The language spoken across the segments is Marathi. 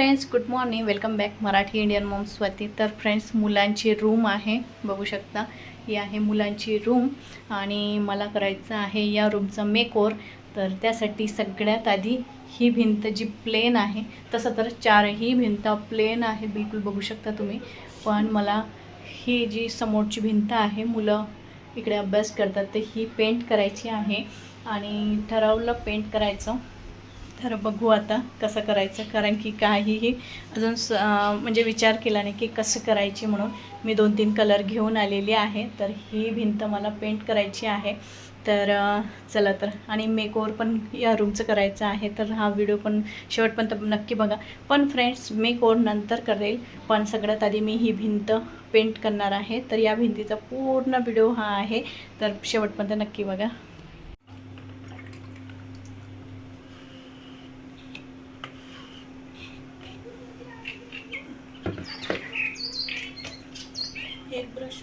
Friends good morning welcome back Marathi Indian mom Swati तर फ्रेंड्स मुलांची रूम आहे. बघू शकता. ही आहे मुलांची रूम आणि मला करायचं आहे या रूमचं मेकओवर तर त्यासाठी सगळ्यात आधी ही भिंत जी प्लेन आहे तसं तर चारही भिंत प्लेन आहे बिलकुल बघू शकता तुम्ही. पण मला ही जी समोरची भिंत आहे मुलं इकडे अभ्यास करतात तर ही पेंट करायची आहे. आणि ठरवलं पेंट करायचं. तर बघू आता कसं करायचं. कारण की काहीही अजून स म्हणजे विचार केला नाही की कसं करायची म्हणून. मी दोन तीन कलर घेऊन आलेली आहे. तर ही भिंत मला पेंट करायची आहे. तर चला तर. आणि मेकओवर पण या रूमचं करायचं आहे. तर हा व्हिडिओ पण शेवटपर्यंत नक्की बघा. पण फ्रेंड्स मेकओवर नंतर करेल. पण सगळ्यात आधी मी ही भिंत पेंट करणार आहे. तर या भिंतीचा पूर्ण व्हिडिओ हा आहे. तर शेवटपर्यंत नक्की बघा एक ब्रश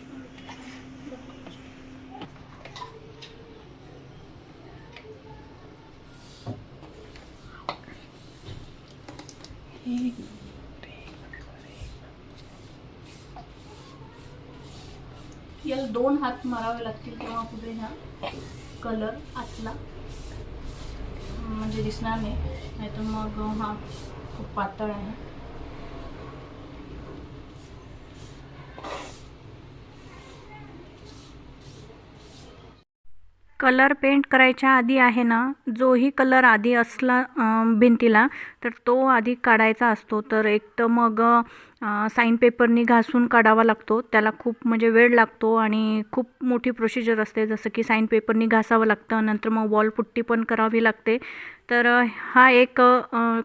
याला दोन हात मारावे लागतील तेव्हा कुठे हा कलर आतला. म्हणजे दिसणार नाही. नाहीतर मग हा खूप पातळ आहे. कलर पेंट करायच्या आधी आहे ना जोही कलर आधी असला भिंतीला तर तो आधी काढायचा असतो. तर एक तर मग साईन पेपरनी घासून काढावा लागतो. त्याला खूप म्हणजे वेळ लागतो आणि खूप मोठी प्रोसिजर असते. जसं की साईन पेपरनी घासावं लागतं नंतर मग वॉल पुट्टी पण करावी लागते. तर हा एक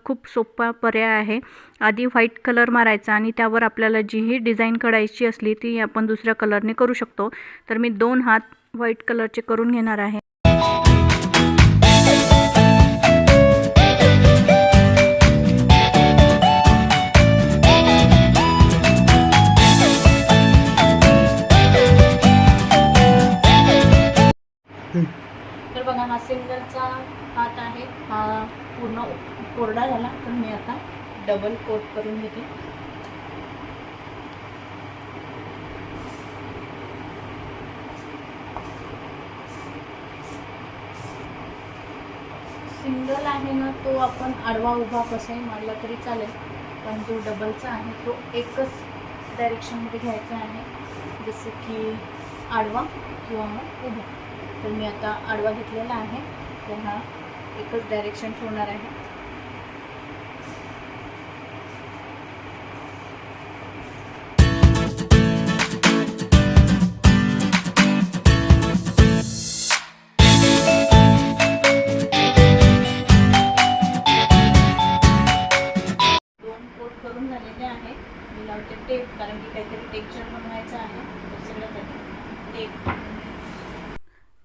खूप सोपा पर्याय आहे. आधी व्हाईट कलर मारायचा आणि त्यावर आपल्याला जीही डिझाईन काढायची असली ती आपण दुसऱ्या कलरने करू शकतो. तर मी दोन हात व्हाईट कलरचे करून घेणार आहे. तर बघा हा सिंगलचा हात आहे. हा पूर्ण कोरडा झाला तर मी आता डबल कोट करून घेते. सिंगल आहे ना तो आपण आडवा उभा कसाही मारला तरी चालेल. पण जो डबलचा आहे तो एकच डायरेक्शनमध्ये घ्यायचा आहे. जसं की आडवा किंवा मग उभा. तर मी आता आडवा घेतलेला आहे. तर हा एकच डायरेक्शन ठेवणार आहे.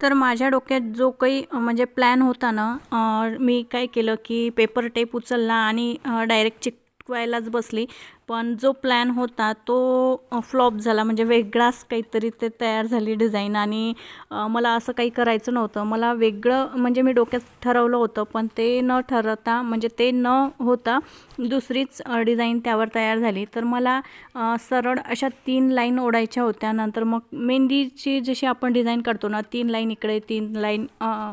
तर माझ्या डोक्यात जो काही म्हणजे प्लॅन होता ना मी काय केलं की पेपर टेप उचलला आणि डायरेक्ट चिकवायलाच बसली. पण जो प्लॅन होता तो फ्लॉप झाला. म्हणजे वेगळाच काहीतरी ते तयार झाली डिझाईन आणि मला असं काही करायचं नव्हतं. मला वेगळं म्हणजे मी डोक्यात ठरवलं होतं पण ते न ठरवता म्हणजे ते न होता दुसरीच डिझाईन त्यावर तयार झाली. तर मला सरळ अशा तीन लाईन ओढायच्या होत्या. नंतर मग मेहंदीची जशी आपण डिझाईन करतो ना तीन लाईन इकडे तीन लाईन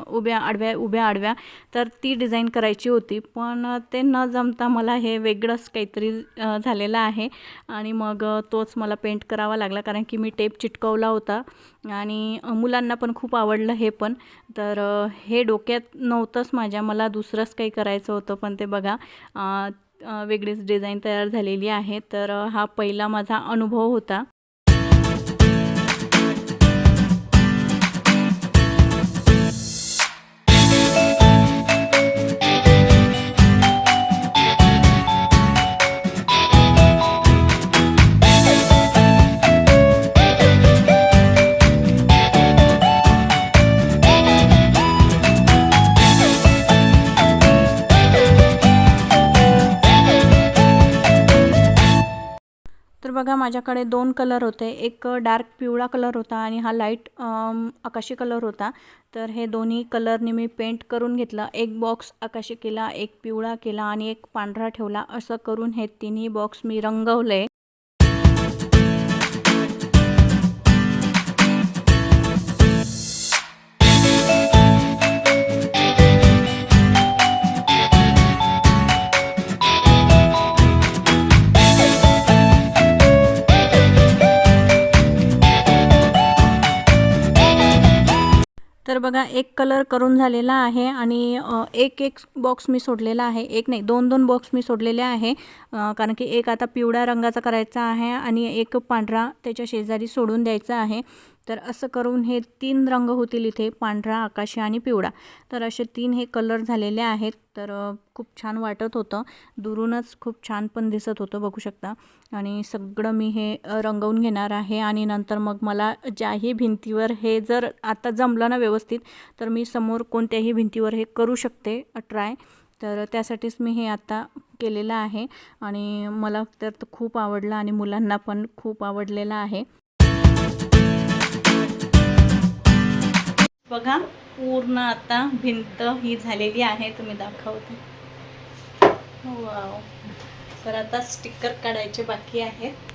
उभ्या आडव्या उभ्या आडव्या तर ती डिझाईन करायची होती. पण ते न जमता मला हे वेगळंच काहीतरी झालं झालेलं आहे. आणि मग तोच मला पेंट करावा लागला कारण की मी टेप चिटकवला होता. आणि मुलांना पण खूप आवडलं हे पण. तर हे डोक्यात नव्हतंच माझ्या मला दुसरंच काही करायचं होतं पण ते बघा वेगळीच डिझाईन तयार झालेली आहे. तर हा पहिला माझा अनुभव होता. बघा माझ्याकडे दोन कलर होते. एक डार्क पिवळा कलर होता आणि हा लाइट आकाशी कलर होता. तर हे दोन्ही कलरने मी पेंट करून घेतलं. एक बॉक्स आकाशी केला एक पिवळा केला आणि एक पांढरा ठेवला. असं करून हे तिन्ही बॉक्स मी रंगवले. बघा एक कलर करून झालेला आहे आणि एक एक बॉक्स मी सोडलेला आहे. एक नाही दोन दोन बॉक्स मी सोडलेले आहे. कारण की एक आता पिवळ्या रंगाचा करायचा आहे आणि एक पांढरा त्याच्या शेजारी सोडून द्यायचा आहे. तर असं करून हे तीन रंग होतील इथे पांढरा आकाशी आणि पिवळा. तर असे तीन हे कलर झालेले आहेत. तर खूप छान वाटत होतं. दुरूनच खूप छान पण दिसत होतं बघू शकता. आणि सगळं मी हे रंगवून घेणार आहे. आणि नंतर मग मला ज्याही भिंतीवर हे जर आता जमलं ना व्यवस्थित तर मी समोर कोणत्याही भिंतीवर हे करू शकते ट्राय तर त्यासाठीच मी हे आता केलेलं आहे. आणि मला तर खूप आवडलं आणि मुलांना पण खूप आवडलेला आहे. बघा पूर्ण आता भिंत ही झालेली आहे तुम्ही दाखवते. वाव. तर आता स्टिकर काढायचे बाकी आहेत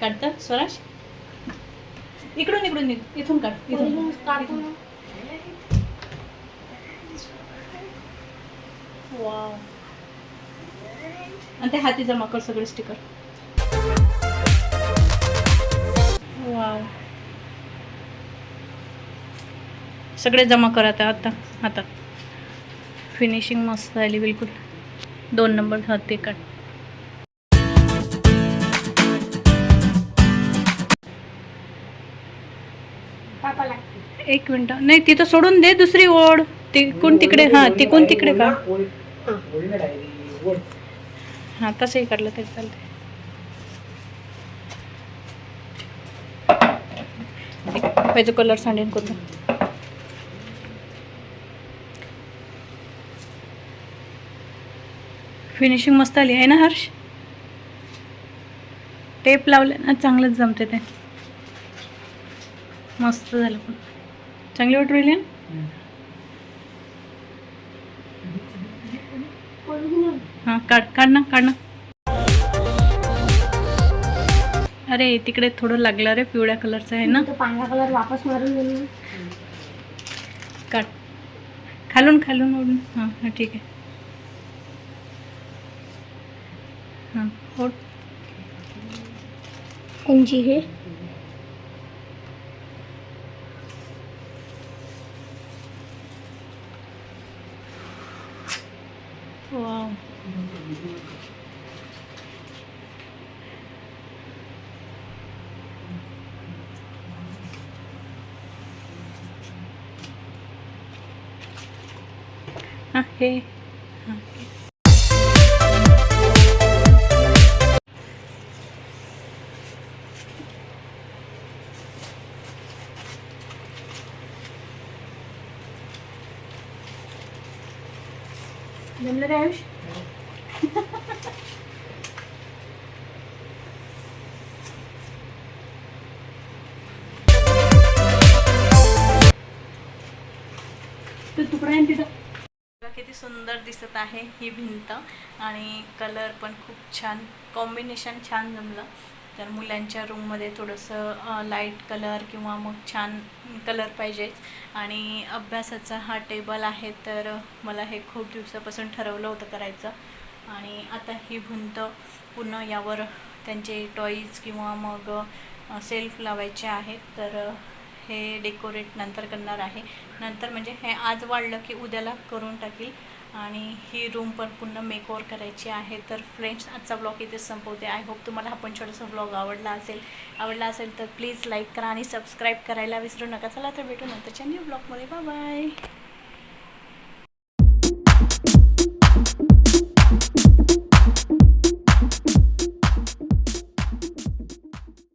काढतात स्वराज? इकडून इकडून. इथून काढ इथून. इथून. वाव. आणि ते हाती जमा कर सगळे स्टिकर सगळे जमा करा आता आता आता. फिनिशिंग मस्त झाली बिलकुल. दोन नंबर हा ते काढ. एक मिनिट. नाही तिथं सोडून दे दुसरी ओढ. तिकून तिकडे हा तिकून तिकडे का? हा तसंही काढलं तरी चालते पाहिजे कलर सांडेन कोणता फिनिशिंग मस्त आली. आहे ना हर्ष? टेप लावले ना चांगलंच जमते ते. मस्त झालं पण. चांगली वाटू राहिली ना? हां काढ काढ ना काढ ना. अरे तिकडे थोडं लागलं रे पिवळ्या कलरचं आहे ना? पांढरा कलर वापस मारून काढ. खालून खालून ओढून. हां हां ठीक आहे. हां ओढ कोणची हे वाव हां हे जमलं रे आयुष किती सुंदर दिसत आहे ही भिंत आणि कलर पण खूप छान कॉम्बिनेशन छान जमलं. तर मुलांच्या रूममध्ये थोडंसं लाइट कलर किंवा मग छान कलर पाहिजेच आणि अभ्यासाचा हा टेबल आहे तर मला हे खूप दिवसापासून ठरवलं होतं करायचं. आणि आता ही भुंत पुन्हा यावर त्यांचे टॉईज किंवा मग सेल्फ लावायचे आहेत. तर हे डेकोरेट नंतर करणार आहे. नंतर म्हणजे हे आज वाढलं की उद्याला करून टाकील. आणि ही रूम पण पुन्हा मेकओवर करायची आहे. तर फ्रेंड्स आजचा ब्लॉग इथे संपवते. आय होप तुम्हाला हा पण छोटासा ब्लॉग आवडला असेल. आवडला असेल तर प्लीज लाईक करा आणि सबस्क्राईब करायला विसरू नका. चला तर भेटू नंतरच्या न्यू ब्लॉगमध्ये बाय बाय